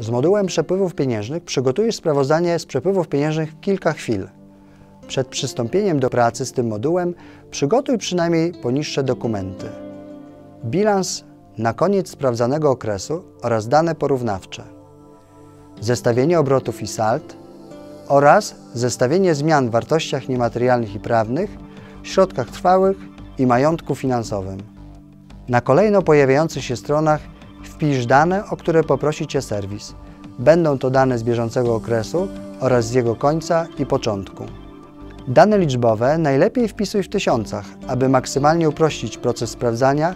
Z modułem przepływów pieniężnych przygotujesz sprawozdanie z przepływów pieniężnych w kilka chwil. Przed przystąpieniem do pracy z tym modułem przygotuj przynajmniej poniższe dokumenty. Bilans na koniec sprawdzanego okresu oraz dane porównawcze. Zestawienie obrotów i sald oraz zestawienie zmian w wartościach niematerialnych i prawnych, środkach trwałych i majątku finansowym. Na kolejno pojawiających się stronach wpisz dane, o które poprosi Cię serwis. Będą to dane z bieżącego okresu oraz z jego końca i początku. Dane liczbowe najlepiej wpisuj w tysiącach, aby maksymalnie uprościć proces sprawdzania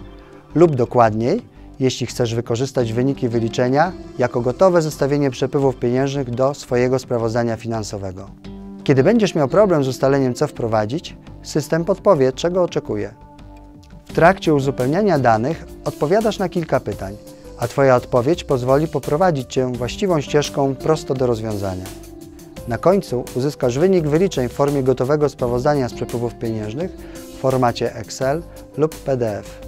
lub dokładniej, jeśli chcesz wykorzystać wyniki wyliczenia jako gotowe zestawienie przepływów pieniężnych do swojego sprawozdania finansowego. Kiedy będziesz miał problem z ustaleniem co wprowadzić, system podpowie, czego oczekuje. W trakcie uzupełniania danych odpowiadasz na kilka pytań, a Twoja odpowiedź pozwoli poprowadzić Cię właściwą ścieżką prosto do rozwiązania. Na końcu uzyskasz wynik wyliczeń w formie gotowego sprawozdania z przepływów pieniężnych w formacie Excel lub PDF.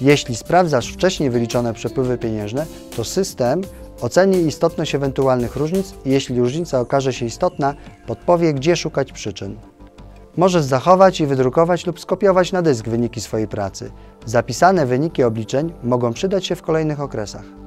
Jeśli sprawdzasz wcześniej wyliczone przepływy pieniężne, to system oceni istotność ewentualnych różnic i jeśli różnica okaże się istotna, podpowie, gdzie szukać przyczyn. Możesz zachować i wydrukować lub skopiować na dysk wyniki swojej pracy. Zapisane wyniki obliczeń mogą przydać się w kolejnych okresach.